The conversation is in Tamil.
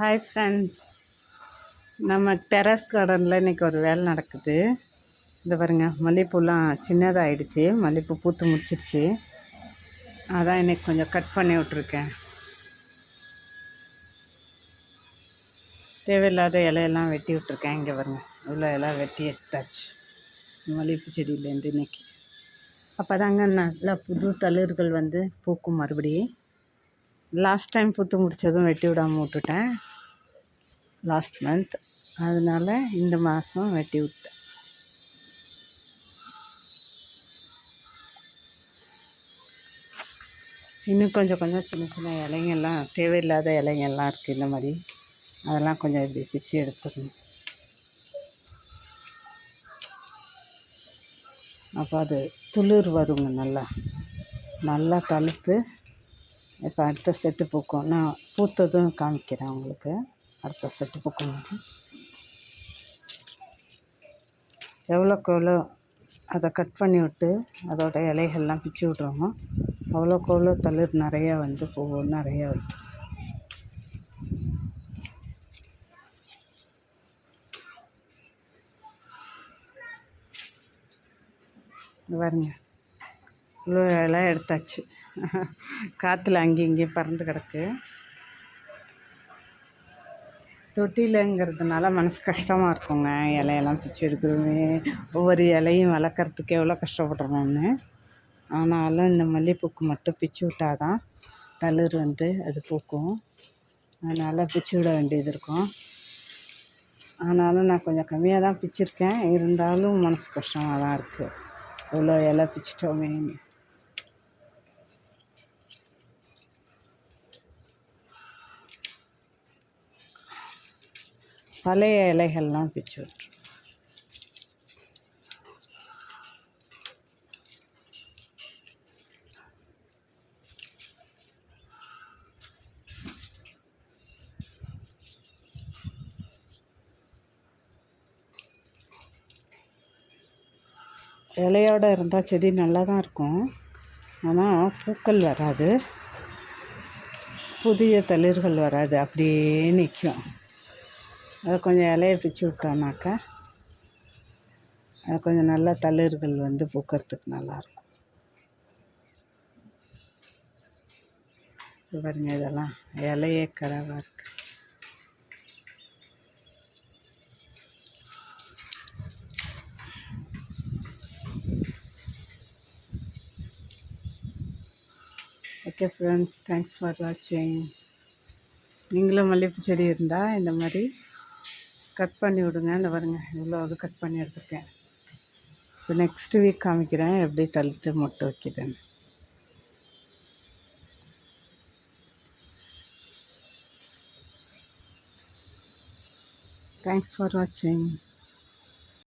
ஹாய் ஃப்ரெண்ட்ஸ் நம்ம டெரஸ் கார்டனில் இன்றைக்கி ஒரு வேலை நடக்குது. இந்த பாருங்க மல்லிகைப்பூலாம் சின்னதாகிடுச்சு மல்லிகைப்பூ பூத்து முடிச்சிருச்சு. அதான் இன்றைக்கி கொஞ்சம் கட் பண்ணி விட்ருக்கேன் தேவையில்லாத இலையெல்லாம் வெட்டி விட்ருக்கேன் இங்கே பாருங்க இவ்வளோ இலை வெட்டி எடுத்தாச்சு. மல்லிகைப்பூ செடியிலேருந்து இன்றைக்கி அப்போ தாங்க நல்லா புது தளிர்கள் வந்து பூக்கும் மறுபடியும். லாஸ்ட் டைம் பூத்து முடித்ததும் வெட்டி விடாமல் விட்டுட்டேன். லாஸ்ட் மந்த் அதனால் இந்த மாதம் வெட்டி விட்டேன். இன்னும் கொஞ்சம் கொஞ்சம் சின்ன சின்ன இலைங்கெல்லாம் தேவையில்லாத இலைங்கெல்லாம் இருக்குது இந்த மாதிரி. அதெல்லாம் கொஞ்சம் இப்படி பிச்சு எடுத்துடணும். அப்போ அது துளிர் வருங்க நல்லா. நல்லா தழுத்து இப்போ அடுத்த செட்டு பூக்கும். நான் பூத்ததும் காமிக்கிறேன் உங்களுக்கு. அடுத்த செட்டு பூக்கும் எவ்வளோக்கு எவ்வளோ அதை கட் பண்ணி விட்டு அதோட இலைகள்லாம் பிச்சு விட்றோமோ அவ்வளோக்கு எவ்வளோ தளிர் நிறையா வந்து பூ நிறையா வைக்கும். பாருங்க. இவ்வளோ இலை எடுத்தாச்சு. காற்றுல அங்கேயும் இங்கேயும் பறந்து கிடக்கு. தொட்டிலங்கிறதுனால மனசு கஷ்டமாக இருக்குங்க. இலையெல்லாம் பிச்சு எடுக்கிறோமே ஒவ்வொரு இலையும் வளர்க்குறதுக்கு எவ்வளோ கஷ்டப்படுறோம்னு ஆனாலும் இந்த மல்லிகைப்பூக்கு மட்டும் பிச்சு விட்டால் தான் தளிர் வந்து அது பூக்கும். அதனால் பிச்சு விட வேண்டியது இருக்கும். ஆனாலும் நான் கொஞ்சம் கம்மியாக தான் பிச்சிருக்கேன். இருந்தாலும் மனசு கஷ்டமாக தான் இருக்குது இவ்வளோ இலை பிச்சிட்டோமே பழைய இலைகள்லாம் பிச்சு விட்டுரும். இலையோடு இருந்தால் செடி நல்லா தான் இருக்கும். ஆனால் பூக்கள் வராது. புதிய தளிர்கள் வராது. அப்படியே நிற்கும் அதை கொஞ்சம் இலைய பிச்சு விட்டோம்னாக்கா அது கொஞ்சம் நல்லா தளிர்கள் வந்து பூக்கிறதுக்கு நல்லாயிருக்கும். பாருங்க இதெல்லாம் இலையே கரவாக இருக்குது ஓகே ஃப்ரெண்ட்ஸ் தேங்க்ஸ் ஃபார் வாட்சிங் நீங்களும் மல்லிகைப்பூ செடி இருந்தால் இந்த மாதிரி கட் பண்ணி விடுங்க. இந்த பாருங்க இவ்வளோ அது கட் பண்ணி எடுத்துருக்கேன். இப்போ நெக்ஸ்ட் வீக் காமிக்கிறேன். எப்படி தழுத்து மொட்டை வைக்கிதுன்னு தேங்க்ஸ் ஃபார் வாட்சிங்